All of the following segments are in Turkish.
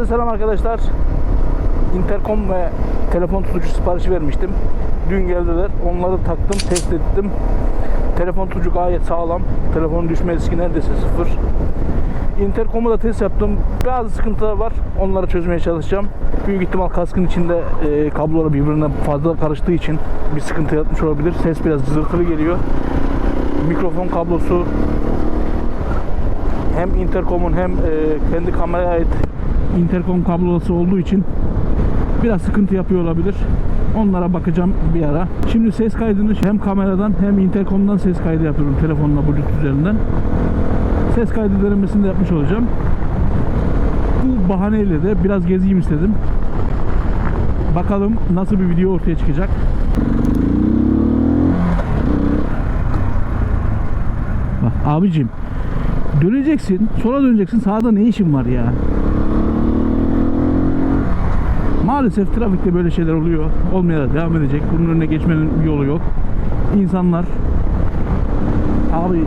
Herkese selam arkadaşlar. Intercom ve telefon tutucu siparişi vermiştim. Dün geldiler. Onları taktım, test ettim. Telefon tutucu gayet sağlam. Telefonun düşme riski neredeyse sıfır. Intercom'u da test yaptım. Bazı sıkıntılar var. Onları çözmeye çalışacağım. Büyük ihtimal kaskın içinde e, kabloları birbirine fazla karıştığı için bir sıkıntı yaratmış olabilir. Ses biraz cızırtılı geliyor. Mikrofon kablosu hem intercom'un hem e, kendi kameraya ait intercom kablosu olduğu için biraz sıkıntı yapıyor olabilir. Onlara bakacağım bir ara. Şimdi ses kaydını hem kameradan hem intercom'dan ses kaydı yapıyorum telefonla Bluetooth üzerinden. Ses kaydı denemesini de yapmış olacağım. Bu bahaneyle de biraz gezeyim istedim. Bakalım nasıl bir video ortaya çıkacak. Bak abicim Döneceksin, sola döneceksin. Sağda ne işin var ya? Maalesef trafikte böyle şeyler oluyor. Olmaya da devam edecek. Bunun önüne geçmenin bir yolu yok. İnsanlar abi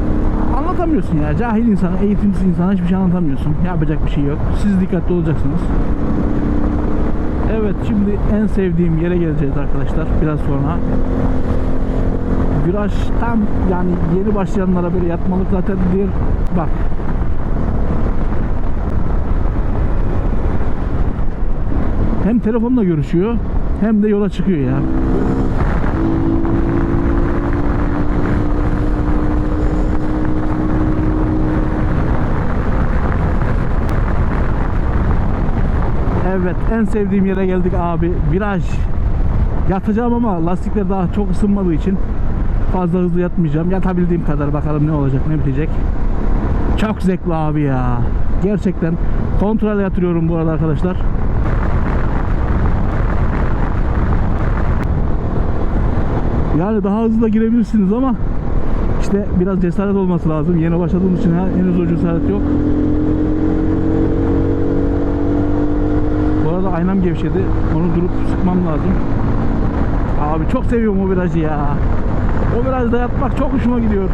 anlatamıyorsun ya. Cahil insan, eğitimsiz insana hiçbir şey anlatamıyorsun. Yapacak bir şey yok. Siz dikkatli olacaksınız. Evet şimdi en sevdiğim yere geleceğiz arkadaşlar. Biraz sonra viraj tam yani yeni başlayanlara böyle yatmalık zaten diğer bak hem telefonla görüşüyor hem de yola çıkıyor ya. Evet en sevdiğim yere geldik abi. Viraj. Yatacağım ama lastikler daha çok ısınmadığı için fazla hızlı yatmayacağım. Yatabildiğim kadar bakalım ne olacak ne bitecek. Çok zevkli abi ya. Gerçekten kontrol yatırıyorum bu arada arkadaşlar. Yani daha hızlı da girebilirsiniz ama işte biraz cesaret olması lazım. Yeni başladığım için henüz o cesaret yok. Bu arada aynam gevşedi. Onu durup sıkmam lazım. Abi çok seviyorum o virajı ya. O virajda yatmak çok hoşuma gidiyor.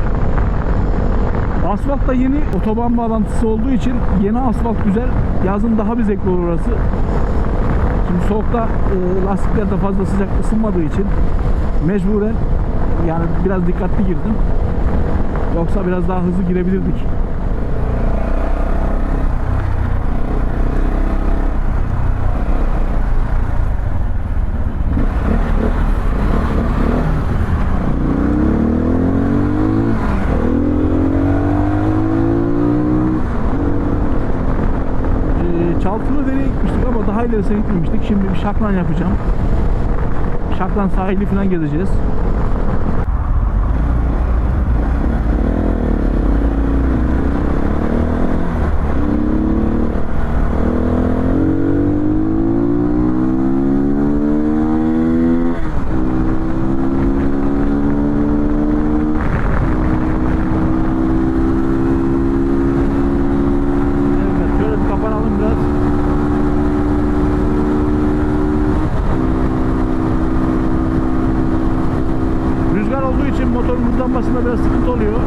Asfalt da yeni otoban bağlantısı olduğu için yeni asfalt güzel. Yazın daha bir zevkli olur orası. Şimdi soğukta e, lastikler de fazla sıcak ısınmadığı için mecburen yani biraz dikkatli girdim. Yoksa biraz daha hızlı girebilirdik. Ee, Çaltılı Dere'ye gitmiştik ama daha ilerisine gitmemiştik. Şimdi bir şaklan yapacağım. Şaklan sahili falan gezeceğiz. Evet, şöyle bir kapanalım biraz. Rüzgar olduğu için hızlanmasında biraz sıkıntı oluyor.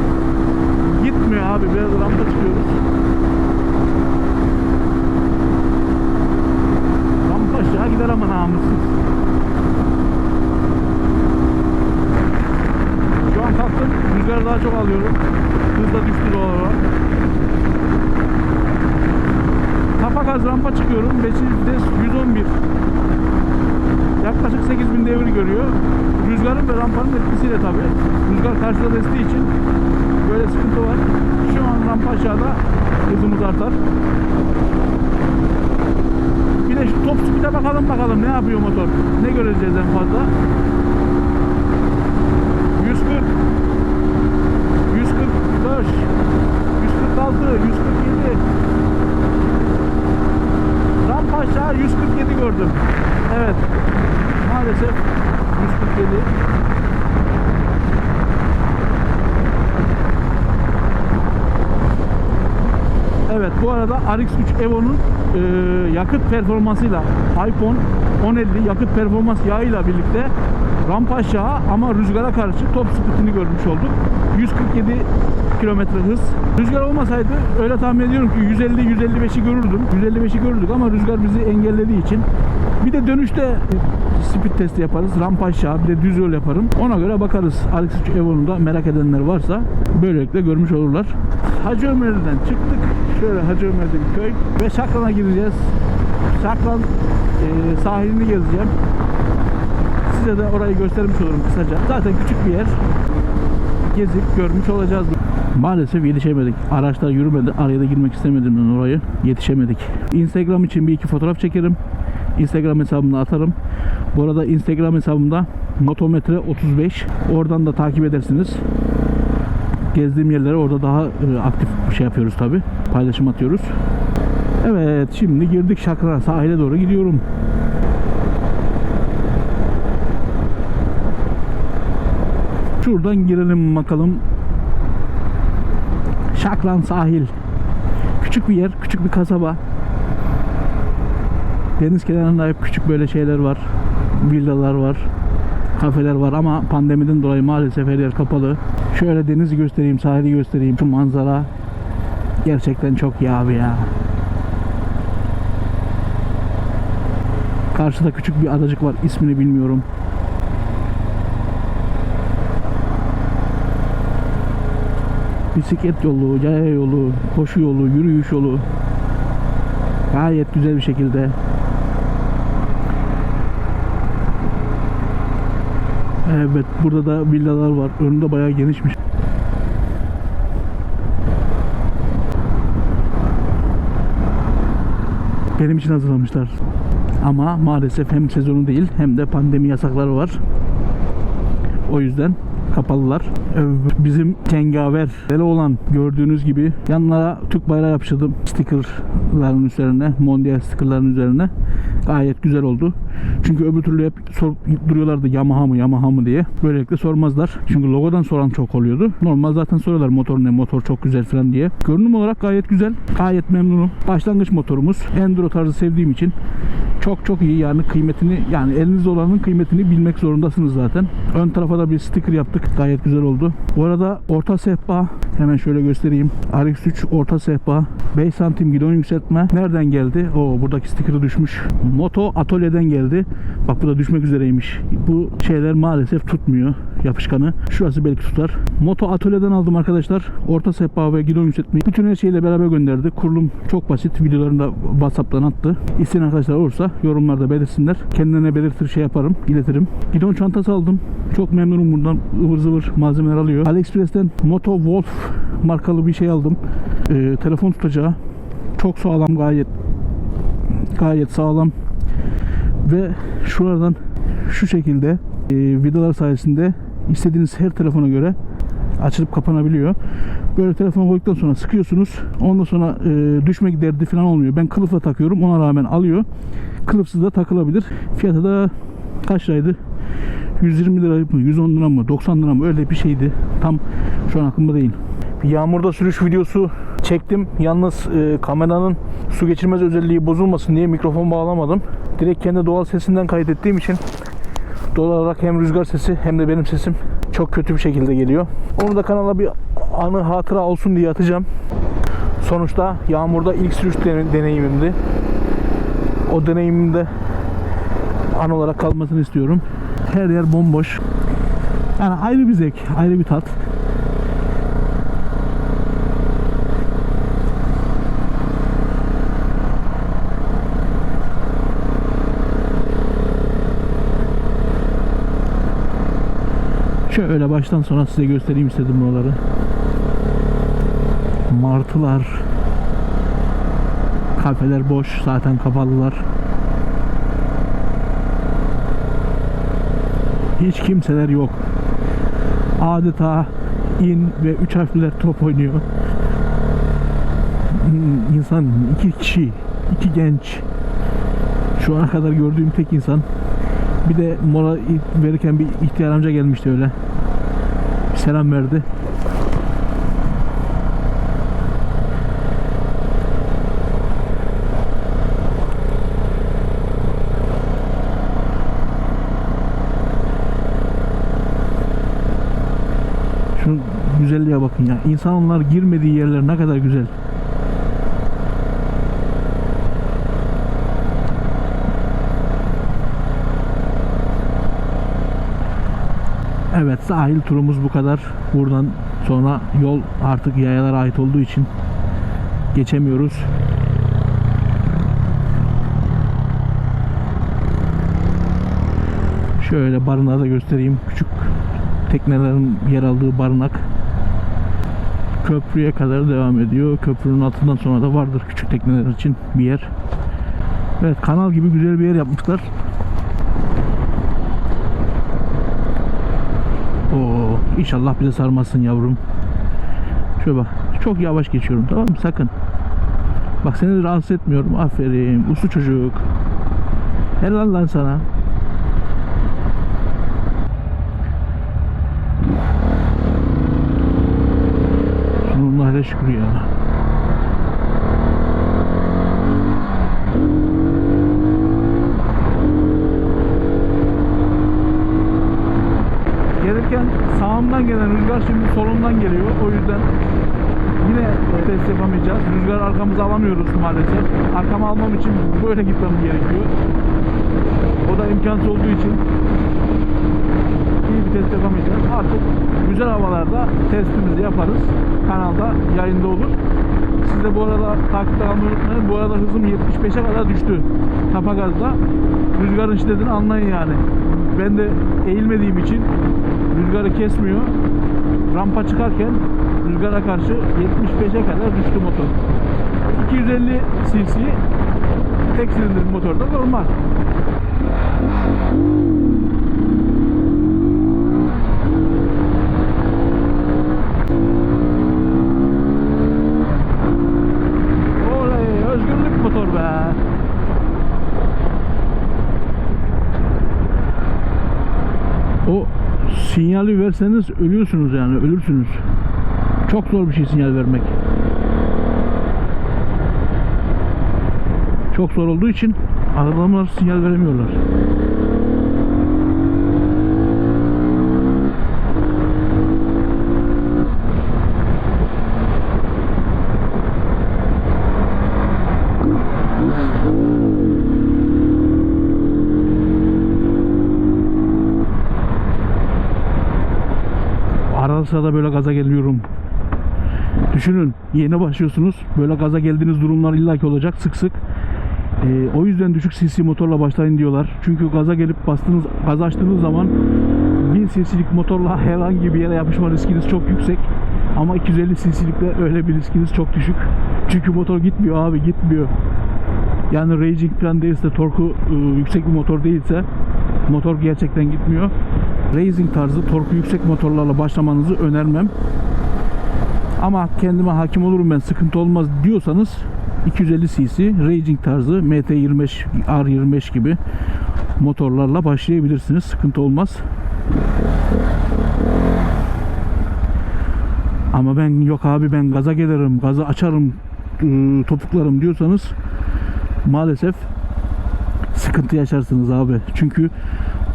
Gitmiyor abi biraz rampa çıkıyoruz. Rampa aşağı gider ama namussuz. Şu an kalktım rüzgarı daha çok alıyorum. Hız da düştü doğal olarak. Gaz rampa çıkıyorum. 5. vites 111. Yaklaşık 8000 devir görüyor. Rüzgarın ve rampanın etkisiyle tabi. Rüzgar karşıda estiği için böyle sıkıntı var. Şu an rampa aşağıda hızımız artar. Bir de şu top speed'e bakalım bakalım ne yapıyor motor. Ne göreceğiz en fazla. 140 145 146 147 Rampa aşağı 147 gördüm. Evet. Maalesef 147. Evet bu arada RX3 Evo'nun e, yakıt performansıyla iPhone 1050 yakıt performans yağıyla birlikte rampa aşağı ama rüzgara karşı top speedini görmüş olduk. 147 kilometre hız. Rüzgar olmasaydı öyle tahmin ediyorum ki 150-155'i görürdüm. 155'i görürdük ama rüzgar bizi engellediği için bir de dönüşte speed testi yaparız. Rampa aşağı bir de düz yol yaparım. Ona göre bakarız. Alex 3 Evo'nu da merak edenler varsa böylelikle görmüş olurlar. Hacı Ömer'den çıktık. Şöyle Hacı Ömer'de bir köy. Ve Şakran'a gideceğiz. Şakran e, sahilini gezeceğim. Size de orayı göstermiş olurum kısaca. Zaten küçük bir yer. Gezip görmüş olacağız. Maalesef yetişemedik. Araçlar yürümedi. Araya da girmek istemedim ben orayı. Yetişemedik. Instagram için bir iki fotoğraf çekerim. Instagram hesabımda atarım. Bu arada Instagram hesabımda motometre 35. Oradan da takip edersiniz. Gezdiğim yerlere orada daha e, aktif şey yapıyoruz tabi. Paylaşım atıyoruz. Evet şimdi girdik Şakra sahile doğru gidiyorum. Şuradan girelim bakalım. Şakran sahil. Küçük bir yer, küçük bir kasaba. Deniz kenarında hep küçük böyle şeyler var. Villalar var. Kafeler var ama pandemiden dolayı maalesef her yer kapalı. Şöyle denizi göstereyim, sahili göstereyim. Şu manzara gerçekten çok iyi abi ya. Karşıda küçük bir adacık var. ismini bilmiyorum. Bisiklet yolu, yaya yolu, koşu yolu, yürüyüş yolu. Gayet güzel bir şekilde. Evet, burada da villalar var. Önünde bayağı genişmiş. Benim için hazırlamışlar. Ama maalesef hem sezonu değil hem de pandemi yasakları var. O yüzden kapalılar. Ee, Bizim cengaver deli olan gördüğünüz gibi yanlara Türk bayrağı yapıştırdım stickerların üzerine, mondial stickerların üzerine. Gayet güzel oldu. Çünkü öbür türlü hep sor, duruyorlardı Yamaha mı Yamaha mı diye. Böylelikle sormazlar. Çünkü logodan soran çok oluyordu. Normal zaten soruyorlar motor ne motor çok güzel falan diye. Görünüm olarak gayet güzel. Gayet memnunum. Başlangıç motorumuz. Enduro tarzı sevdiğim için çok çok iyi yani kıymetini yani elinizde olanın kıymetini bilmek zorundasınız zaten. Ön tarafa da bir sticker yaptık. Gayet güzel oldu. Bu arada orta sehpa hemen şöyle göstereyim. RX3 orta sehpa 5 santim gidon yükseltme. Nereden geldi? O buradaki sticker'ı düşmüş. Moto atölyeden geldi. Bak bu da düşmek üzereymiş. Bu şeyler maalesef tutmuyor yapışkanı. Şurası belki tutar. Moto atölyeden aldım arkadaşlar. Orta sehpa ve gidon yükseltmeyi. Bütün her şeyle beraber gönderdi. Kurulum çok basit. Videolarını da WhatsApp'tan attı. İsteyen arkadaşlar olursa yorumlarda belirsinler. Kendine belirtir şey yaparım. iletirim. Gidon çantası aldım. Çok memnunum bundan. ıvır zıvır malzemeler alıyor. AliExpress'ten Moto Wolf markalı bir şey aldım. Ee, telefon tutacağı. Çok sağlam gayet. Gayet sağlam. Ve şuradan şu şekilde e, vidalar sayesinde istediğiniz her telefona göre açılıp kapanabiliyor. Böyle telefonu koyduktan sonra sıkıyorsunuz. Ondan sonra e, düşmek derdi falan olmuyor. Ben kılıfla takıyorum. Ona rağmen alıyor. Kılıfsız da takılabilir. Fiyatı da kaç liraydı? 120 lira mı? 110 lira mı? 90 lira mı? Öyle bir şeydi. Tam şu an aklımda değil. Yağmurda sürüş videosu çektim. Yalnız e, kameranın su geçirmez özelliği bozulmasın diye mikrofon bağlamadım. Direkt kendi doğal sesinden kaydettiğim için doğal olarak hem rüzgar sesi hem de benim sesim çok kötü bir şekilde geliyor. Onu da kanala bir anı hatıra olsun diye atacağım. Sonuçta yağmurda ilk sürüş dene- deneyimimdi. O deneyimimde an olarak kalmasını istiyorum. Her yer bomboş. Yani ayrı bir zevk, ayrı bir tat. Şöyle baştan sona size göstereyim istedim buraları. Martılar. Kafeler boş. Zaten kapalılar. Hiç kimseler yok. Adeta in ve üç harfler top oynuyor. İnsan iki kişi, iki genç. Şu ana kadar gördüğüm tek insan. Bir de mola verirken bir ihtiyar amca gelmişti öyle. Bir selam verdi. Şu güzelliğe bakın ya. İnsanlar girmediği yerler ne kadar güzel. Evet sahil turumuz bu kadar. Buradan sonra yol artık yayalara ait olduğu için geçemiyoruz. Şöyle barınağı da göstereyim. Küçük teknelerin yer aldığı barınak. Köprüye kadar devam ediyor. Köprünün altından sonra da vardır küçük tekneler için bir yer. Evet kanal gibi güzel bir yer yapmışlar. İnşallah bize sarmasın yavrum. Şöyle bak. Çok yavaş geçiyorum tamam mı? Sakın. Bak seni rahatsız etmiyorum. Aferin. Uslu çocuk. Helal lan sana. Hele şükür ya. Sağımdan gelen rüzgar şimdi solumdan geliyor. O yüzden yine test yapamayacağız. Rüzgar arkamıza alamıyoruz maalesef. Arkama almam için böyle gitmem gerekiyor. O da imkansız olduğu için iyi bir test yapamayacağız. Artık güzel havalarda testimizi yaparız. Kanalda yayında olur. Siz de bu arada takipte kalmayı. Bu arada hızım 75'e kadar düştü. Tapa gazda. Rüzgarın şiddetini anlayın yani. Ben de eğilmediğim için rüzgarı kesmiyor. Rampa çıkarken rüzgara karşı 75'e kadar düştü motor. 250 cc tek silindir motorda normal. Oley özgürlük motor be. O sinyali verseniz ölüyorsunuz yani ölürsünüz. Çok zor bir şey sinyal vermek. Çok zor olduğu için adamlar sinyal veremiyorlar. Arada sırada böyle gaza geliyorum. Düşünün yeni başlıyorsunuz. Böyle gaza geldiğiniz durumlar illaki olacak sık sık. Ee, o yüzden düşük cc motorla başlayın diyorlar. Çünkü gaza gelip bastığınız, gaz açtığınız zaman 1000 cc'lik motorla herhangi bir yere yapışma riskiniz çok yüksek. Ama 250 cc'likte öyle bir riskiniz çok düşük. Çünkü motor gitmiyor abi gitmiyor. Yani racing falan değilse torku e, yüksek bir motor değilse motor gerçekten gitmiyor. Racing tarzı torku yüksek motorlarla başlamanızı önermem. Ama kendime hakim olurum ben sıkıntı olmaz diyorsanız 250 cc racing tarzı MT25 R25 gibi motorlarla başlayabilirsiniz. Sıkıntı olmaz. Ama ben yok abi ben gaza gelirim, gazı açarım, ıı, topuklarım diyorsanız maalesef sıkıntı yaşarsınız abi. Çünkü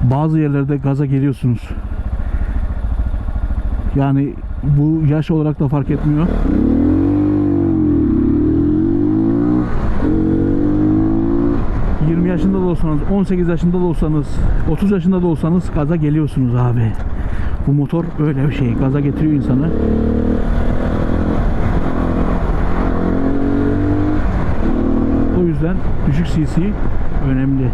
bazı yerlerde gaza geliyorsunuz. Yani bu yaş olarak da fark etmiyor. ...20 yaşında da olsanız, 18 yaşında da olsanız, 30 yaşında da olsanız gaza geliyorsunuz abi. Bu motor öyle bir şey. Gaza getiriyor insanı. O yüzden düşük cc önemli.